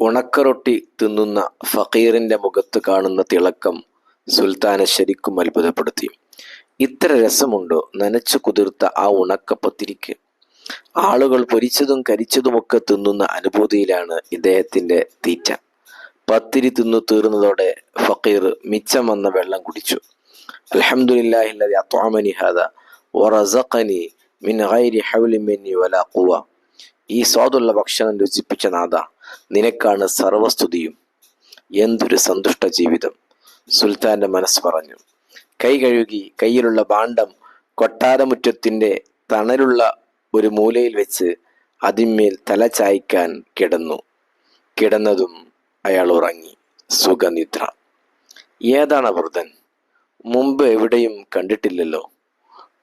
ഉണക്കറൊട്ടി തിന്നുന്ന ഫക്കീറിന്റെ മുഖത്ത് കാണുന്ന തിളക്കം സുൽത്താനെ ശരിക്കും അത്ഭുതപ്പെടുത്തി. ഇത്ര രസമുണ്ടോ? നനച്ചു കുതിർത്ത ആ ഉണക്കപ്പത്തിരിക്ക്. ആളുകൾ പൊരിച്ചതും കരിച്ചതുമൊക്കെ തിന്നുന്ന അനുഭൂതിയിലാണ് ഇദ്ദേഹത്തിന്റെ തീറ്റ. പത്തിരി തിന്നു തീർന്നതോടെ ഫക്കീർ മിച്ചം വന്ന വെള്ളം കുടിച്ചു. വറസഖനി മിൻ ഈ സ്വാദുള്ള ഭക്ഷണം രുചിപ്പിച്ച നാഥ. നിനക്കാണ് സർവസ്തുതിയും. എന്തൊരു സന്തുഷ്ട ജീവിതം. സുൽത്താന്റെ മനസ്സ് പറഞ്ഞു. കൈ കഴുകി കയ്യിലുള്ള ഭാണ്ഡം കൊട്ടാരമുറ്റത്തിന്റെ തണലുള്ള ഒരു മൂലയിൽ വെച്ച് അതിന്മേൽ തല ചായ്ക്കാൻ കിടന്നു. കിടന്നതും അയാൾ ഉറങ്ങി. സുഖനിദ്ര. ഏതാണ് വൃതൻ? മുമ്പ് എവിടെയും കണ്ടിട്ടില്ലല്ലോ.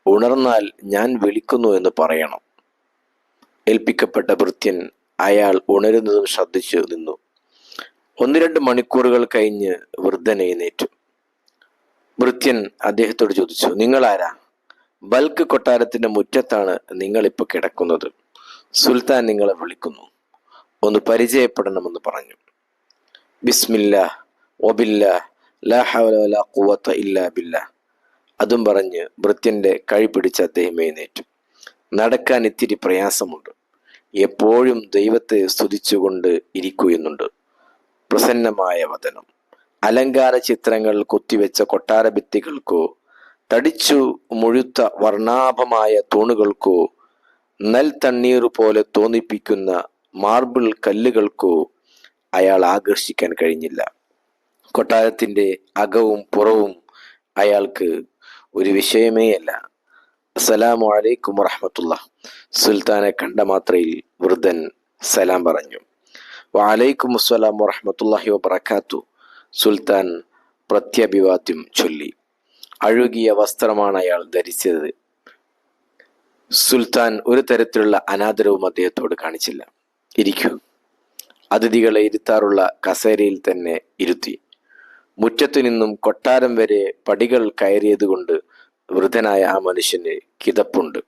ഉണർന്നാൽ ഞാൻ വിളിക്കുന്നു എന്ന് പറയണം. ഏൽപ്പിക്കപ്പെട്ട ഭൃത്യൻ അയാൾ ഉണരുന്നതും ശ്രദ്ധിച്ചു നിന്നു. ഒന്ന് രണ്ട് മണിക്കൂറുകൾ കഴിഞ്ഞ് വൃദ്ധൻ എഴുന്നേറ്റു. വൃത്യൻ അദ്ദേഹത്തോട് ചോദിച്ചു നിങ്ങൾ ആരാ ബൽക്ക് കൊട്ടാരത്തിന്റെ മുറ്റത്താണ് നിങ്ങൾ ഇപ്പൊ കിടക്കുന്നത്. സുൽത്താൻ നിങ്ങളെ വിളിക്കുന്നു. ഒന്ന് പരിചയപ്പെടണമെന്ന് പറഞ്ഞു. ബിസ്മില്ല ഒബില്ല ലാ ഹൗല വലാ ഖുവത്ത ഇല്ലാ ബില്ല. അതും പറഞ്ഞ് ഭൃത്യന്റെ കഴി പിടിച്ച് അദ്ദേഹം എഴുന്നേറ്റു. നടക്കാൻ ഇത്തിരി പ്രയാസമുണ്ട്. എപ്പോഴും ദൈവത്തെ സ്തുതിച്ചുകൊണ്ട് ഇരിക്കുന്നുണ്ട് പ്രസന്നമായ വതനം അലങ്കാര ചിത്രങ്ങൾ കൊത്തിവെച്ച കൊട്ടാര ഭിത്തികൾക്കോ തടിച്ചു മുഴുത്ത വർണാഭമായ തൂണുകൾക്കോ നൽ തണ്ണീർ പോലെ തോന്നിപ്പിക്കുന്ന മാർബിൾ കല്ലുകൾക്കോ അയാൾ ആകർഷിക്കാൻ കഴിഞ്ഞില്ല. കൊട്ടാരത്തിന്റെ അകവും പുറവും അയാൾക്ക് ഒരു വിഷയമേ അല്ല അസ്സലാമു അലൈക്കും വറഹമത്തുള്ള. സുൽത്താനെ കണ്ട മാത്രയിൽ വൃദ്ധൻ സലാം പറഞ്ഞു. വലൈക്കും അസ്സലാം വറഹമത്തുല്ലാഹി വബർക്കാത്തു സുൽത്താൻ പ്രത്യഭിവാദ്യം ചൊല്ലി. അഴുകിയ വസ്ത്രമാണ് അയാൾ ധരിച്ചത്. സുൽത്താൻ ഒരു തരത്തിലുള്ള അനാദരവും അദ്ദേഹത്തോട് കാണിച്ചില്ല. ഇരിക്കൂ. അതിഥികളെ ഇരുത്താറുള്ള കസേരയിൽ തന്നെ ഇരുത്തി. മുറ്റത്തു നിന്നും കൊട്ടാരം വരെ പടികൾ കയറിയതുകൊണ്ട് വൃദ്ധനായ ആ മനുഷ്യന് കിതപ്പുണ്ട്.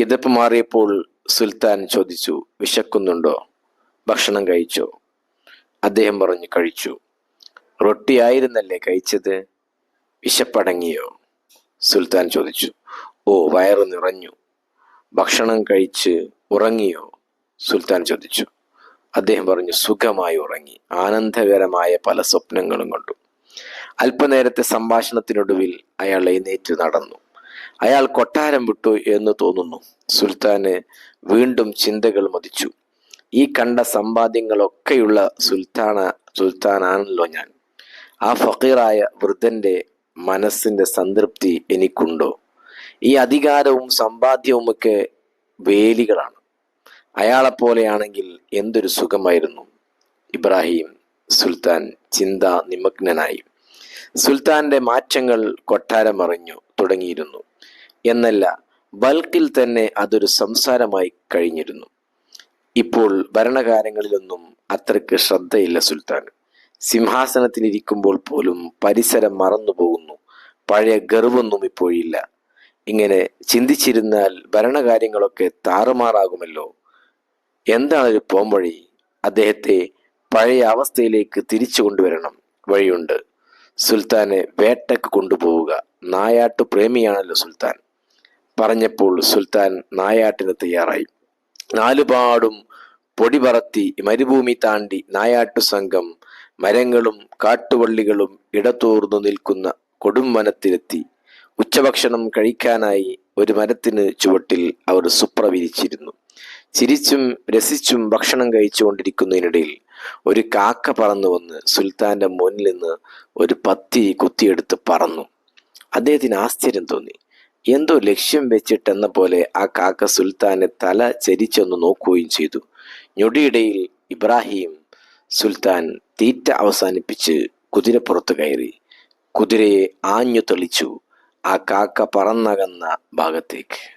കിതപ്പ് മാറിയപ്പോൾ സുൽത്താൻ ചോദിച്ചു വിശക്കുന്നുണ്ടോ? ഭക്ഷണം കഴിച്ചോ? അദ്ദേഹം പറഞ്ഞു കഴിച്ചു. റൊട്ടിയായിരുന്നല്ലേ കഴിച്ചത്? വിശപ്പടങ്ങിയോ? സുൽത്താൻ ചോദിച്ചു. ഓ വയറ് നിറഞ്ഞു. ഭക്ഷണം കഴിച്ച് ഉറങ്ങിയോ? സുൽത്താൻ ചോദിച്ചു. അദ്ദേഹം പറഞ്ഞു സുഖമായി ഉറങ്ങി. ആനന്ദകരമായ പല സ്വപ്നങ്ങളും കണ്ടു. അല്പനേരത്തെ സംഭാഷണത്തിനൊടുവിൽ അയാൾ എഴുന്നേറ്റ് നടന്നു. അയാൾ കൊട്ടാരം വിട്ടു എന്ന് തോന്നുന്നു. സുൽത്താന് വീണ്ടും ചിന്തകൾ മതിച്ചു. ഈ കണ്ട സമ്പാദ്യങ്ങളൊക്കെയുള്ള സുൽത്താന സുൽത്താനാണല്ലോ ഞാൻ. ആ ഫക്കീറായ വൃദ്ധന്റെ മനസ്സിന്റെ സംതൃപ്തി എനിക്കുണ്ടോ? ഈ അധികാരവും സമ്പാദ്യവുമൊക്കെ വേലികളാണ്. അയാളെപ്പോലെയാണെങ്കിൽ എന്തൊരു സുഖമായിരുന്നു. ഇബ്രാഹിം സുൽത്താൻ ചിന്താ നിമഗ്നനായി സുൽത്താന്റെ മാറ്റങ്ങൾ കൊട്ടാരം അറിഞ്ഞു തുടങ്ങിയിരുന്നു. എന്നല്ല ബൽക്കിൽ തന്നെ അതൊരു സംസാരമായി കഴിഞ്ഞിരുന്നു. ഇപ്പോൾ ഭരണകാലങ്ങളിലൊന്നും അത്രയ്ക്ക് ശ്രദ്ധയില്ല സുൽത്താൻ. സിംഹാസനത്തിലിരിക്കുമ്പോൾ പോലും പരിസരം മറന്നുപോകുന്നു. പഴയ ഗർവൊന്നും ഇപ്പോഴില്ല. ഇങ്ങനെ ചിന്തിച്ചിരുന്നാൽ ഭരണകാര്യങ്ങളൊക്കെ താറുമാറാകുമല്ലോ. എന്താണൊരു പോംവഴി? അദ്ദേഹത്തെ പഴയ അവസ്ഥയിലേക്ക് തിരിച്ചു കൊണ്ടുവരണം വഴിയുണ്ട്. സുൽത്താനെ വേട്ടയ്ക്ക് കൊണ്ടുപോവുക. നായാട്ടു പ്രേമിയാണല്ലോ സുൽത്താൻ. പറഞ്ഞപ്പോൾ സുൽത്താൻ നായാട്ടിന് തയ്യാറായി. നാലുപാടും പൊടി പറത്തി മരുഭൂമി താണ്ടി നായാട്ടു സംഘം മരങ്ങളും കാട്ടുവള്ളികളും ഇടതൂർന്നു നിൽക്കുന്ന കൊടും വനത്തിലെത്തി. ഉച്ചഭക്ഷണം കഴിക്കാനായി ഒരു മരത്തിന് ചുവട്ടിൽ അവർ സുപ്ര വിരിച്ചിരുന്നു ചിരിച്ചും രസിച്ചും ഭക്ഷണം കഴിച്ചുകൊണ്ടിരിക്കുന്നതിനിടയിൽ ഒരു കാക്ക പറന്നു വന്ന് സുൽത്താന്റെ മുന്നിൽ നിന്ന് ഒരു പത്തി കുത്തിയെടുത്ത് പറന്നു. അദ്ദേഹത്തിന് ആശ്ചര്യം തോന്നി. എന്തോ ലക്ഷ്യം വെച്ചിട്ടെന്ന പോലെ ആ കാക്ക സുൽത്താനെ തല ചരിച്ചൊന്ന് നോക്കുകയും ചെയ്തു. ഞൊടിയിടയിൽ ഇബ്രാഹിം സുൽത്താൻ തീറ്റ അവസാനിപ്പിച്ച് കുതിരപ്പുറത്ത് കയറി. കുതിരയെ ആഞ്ഞു തെളിച്ചു. ആ കാക്ക പറന്നകന്ന ഭാഗത്തേക്ക്.